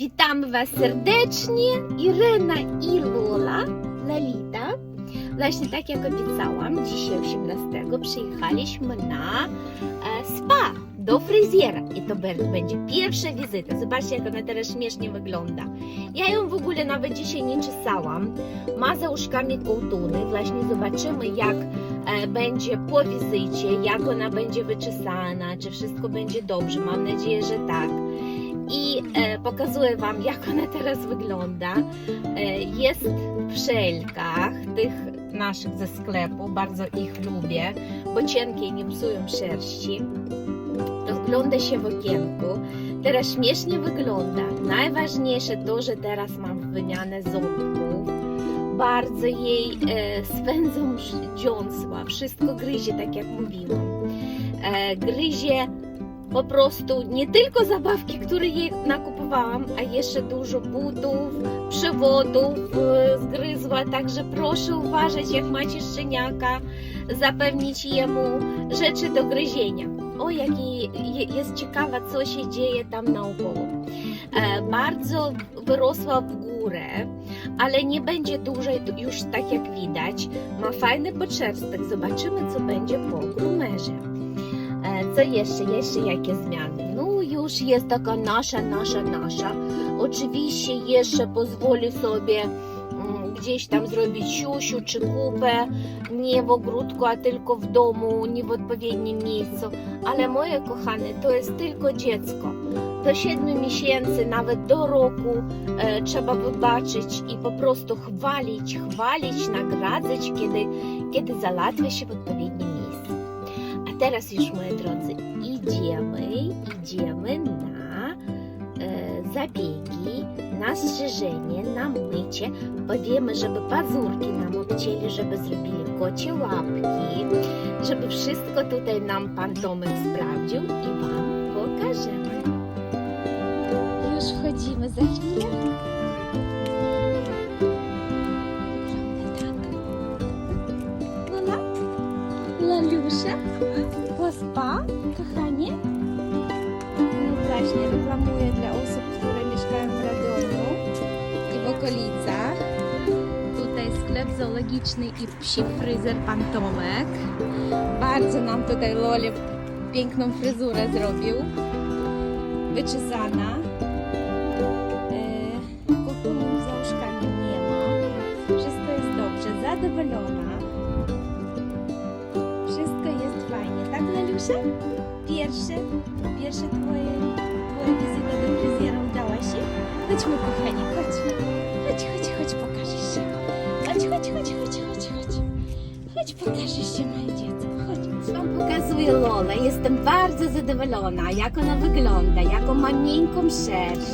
Witamy Was serdecznie, Irena i Lola, Lalita. Właśnie tak jak obiecałam, dzisiaj 18 przyjechaliśmy na e, spa do fryzjera i to będzie pierwsza wizyta. Zobaczcie jak ona teraz śmiesznie wygląda. Ja ją w ogóle nawet dzisiaj nie czesałam. Ma za uszkami kołtuny. Właśnie zobaczymy jak e, będzie po wizycie, jak ona będzie wyczesana, czy wszystko będzie dobrze. Mam nadzieję, że tak i e, pokazuję Wam, jak ona teraz wygląda. E, jest w szelkach tych naszych ze sklepu, bardzo ich lubię, bo cienkie nie psują szerści. Rozgląda się w okienku. Teraz śmiesznie wygląda. Najważniejsze to, że teraz mam wymianę ząbków. Bardzo jej e, swędzą dziąsła. Wszystko gryzie, tak jak mówiłam. E, gryzie po prostu nie tylko zabawki, które jej nakupowałam, a jeszcze dużo butów, przewodów e, zgryzła, także proszę uważać, jak macie szczeniaka, zapewnić jemu rzeczy do gryzienia. O, jaki je- jest ciekawa, co się dzieje tam naokoło. E, bardzo wyrosła w górę, ale nie będzie dłużej, już tak jak widać. Ma fajny poczęstek, zobaczymy, co będzie po grumerze. Co jeszcze? Jeszcze jakie zmiany? No już jest taka nasza, nasza, nasza. Oczywiście jeszcze pozwolę sobie mm, gdzieś tam zrobić siusiu czy kupę, nie w ogródku, a tylko w domu, nie w odpowiednim miejscu. Ale moje kochane, to jest tylko dziecko. Do 7 miesięcy, nawet do roku e, trzeba wybaczyć i po prostu chwalić, chwalić, nagradzać, kiedy, kiedy załatwia się w odpowiednim teraz już, moi drodzy, idziemy, idziemy na e, zabiegi, na strzyżenie, na mycie. Powiemy, żeby pazurki nam obcięli, żeby zrobili kocie łapki, żeby wszystko tutaj nam pan Tomek sprawdził i wam pokażemy. Już wchodzimy za chwilę. Właśnie, reklamuję dla osób, które mieszkają w Radomiu i w okolicach. Tutaj sklep zoologiczny i psi fryzer Pan Tomek. Bardzo nam tutaj Loli piękną fryzurę zrobił. Wyczesana. Yy, Kukunów za nie ma. Wszystko jest dobrze, zadowolona. Wszystko jest fajnie, tak Lelusia? Pierwsze, pierwsze twoje, twoja wizyta do fryzjera udała się? Chodźmy kochani, chodź. Chodź, chodź, chodź, pokażesz się. Chodź, chodź, chodź, chodź, chodź, chodź. Chodź, pokażesz się, moje dziecko, chodź. Wam pokazuję Lolę, jestem bardzo zadowolona, jak ona wygląda, jaką ma miękką szerść,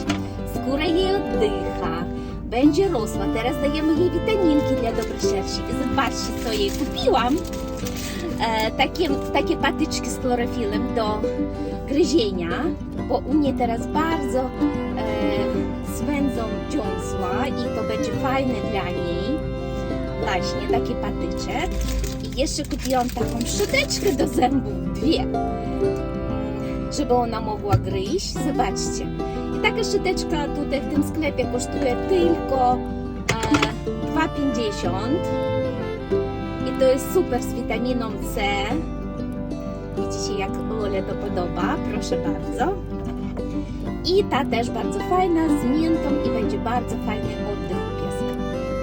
skóra jej oddycha, będzie rosła. Teraz dajemy jej witaminki dla dobrej szersi. Zobaczcie, co jej kupiłam takie, takie patyczki z chlorofilem do gryzienia, bo u mnie teraz bardzo e, swędzą dziąsła i to będzie fajne dla niej. Właśnie taki patyczek. I jeszcze kupiłam taką szczoteczkę do zębów, dwie, żeby ona mogła gryźć. Zobaczcie. I taka szczoteczka tutaj w tym sklepie kosztuje tylko e, 2,50 i to jest super z witaminą C. Widzicie, jak Ole to podoba? Proszę bardzo. I ta też bardzo fajna, z miętą i będzie bardzo fajny oddech u pieska.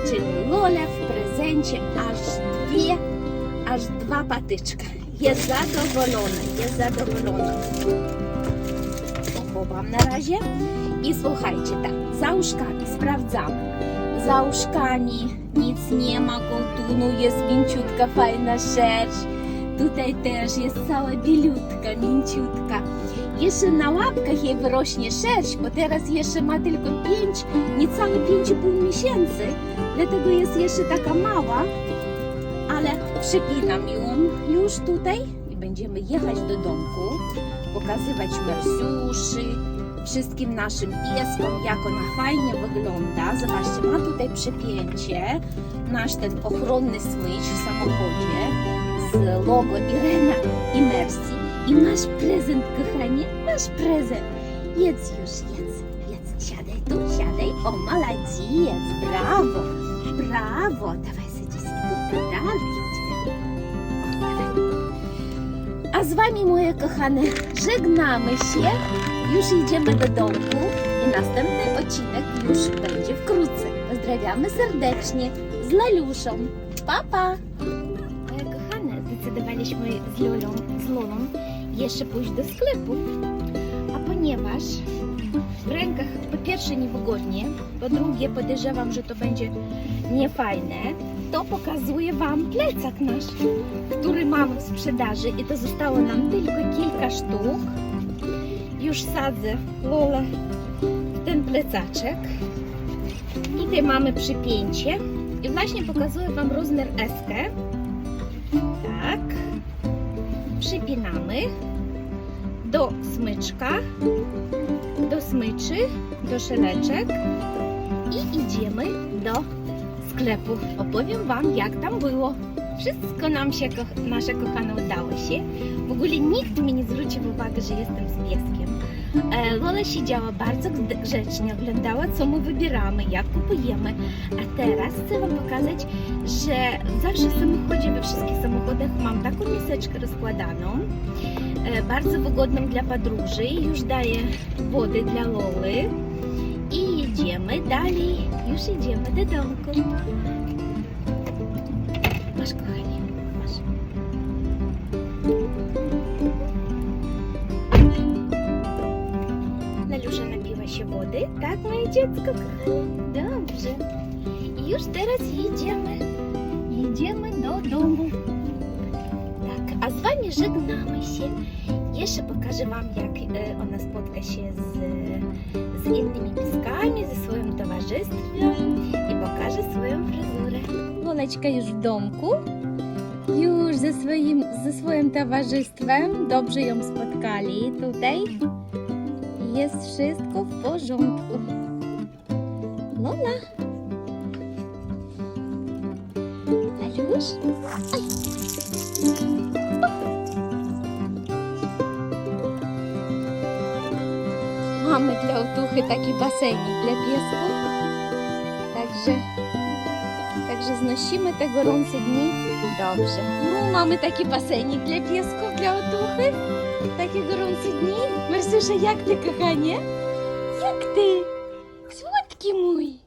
Czyli Lole w prezencie aż dwie, aż dwa patyczka. Jest zadowolona, jest zadowolona. Ochowam na razie. I słuchajcie, tak, za sprawdzamy. Za uszkami nic nie ma, kołtunu jest mięciutka, fajna szerść. Tutaj też jest cała bieliutka, mięciutka. Jeszcze na łapkach jej wyrośnie szerść, bo teraz jeszcze ma tylko 5, niecałe 5,5 miesięcy. Dlatego jest jeszcze taka mała, ale przypinam ją już tutaj i będziemy jechać do domku, pokazywać Mersiuszy, wszystkim naszym pieskom, jak ona fajnie wygląda. Zobaczcie, ma tutaj przypięcie, nasz ten ochronny smycz w samochodzie z logo Irena i Mercy. I nasz prezent, kochanie, nasz prezent. Jedz już, jedz, jedz, siadaj tu, siadaj. O, maladziec, brawo, brawo. Dawaj, siedź, tu, dalej. A z Wami, moje kochane, żegnamy się. Już idziemy do domku i następny odcinek już będzie wkrótce. Pozdrawiamy serdecznie z Laluszą. Pa, pa! Moje kochane, zdecydowaliśmy z Lolą, z Lolą jeszcze pójść do sklepu, a ponieważ w rękach po pierwsze niewygodnie, po drugie podejrzewam, że to będzie niefajne, to pokazuję Wam plecak nasz, który mamy w sprzedaży i to zostało nam tylko kilka sztuk. Już sadzę Lola w ten plecaczek i tutaj mamy przypięcie i właśnie pokazuję Wam rozmiar S. Tak. Przypinamy do smyczka, do smyczy, do szeleczek i idziemy do sklepu. Opowiem Wam, jak tam było. Wszystko nam się, ko- nasze kochane, udało się. W ogóle nikt mi nie zwrócił uwagi, że jestem z pieskiem. E, Lola siedziała bardzo grzecznie, oglądała, co my wybieramy, jak kupujemy. A teraz chcę Wam pokazać, że zawsze w samochodzie, we wszystkich samochodach mam taką miseczkę rozkładaną, e, bardzo wygodną dla podróży. Już daję wody dla Loli i jedziemy dalej. Już idziemy do domku. Tak moje dziecko kochane? Dobrze. I już teraz jedziemy. Jedziemy do domu. Tak, a z Wami żegnamy się. Jeszcze pokażę Wam, jak e, ona spotka się z, z innymi pieskami, ze swoim towarzystwem i pokażę swoją fryzurę. Loleczka już w domku. Już ze swoim, ze swoim towarzystwem. Dobrze ją spotkali tutaj. Jest wszystko w porządku. Lola. Lalusz? Aj. Mamy dla otuchy taki basenik dla piesków. Także, także znosimy te gorące dni. Dobrze. No, mamy taki basenik dla piesków, dla otuchy. Takie gorące dni. Marsusza, jak ty, kochanie? Jak ty? Słodki mój.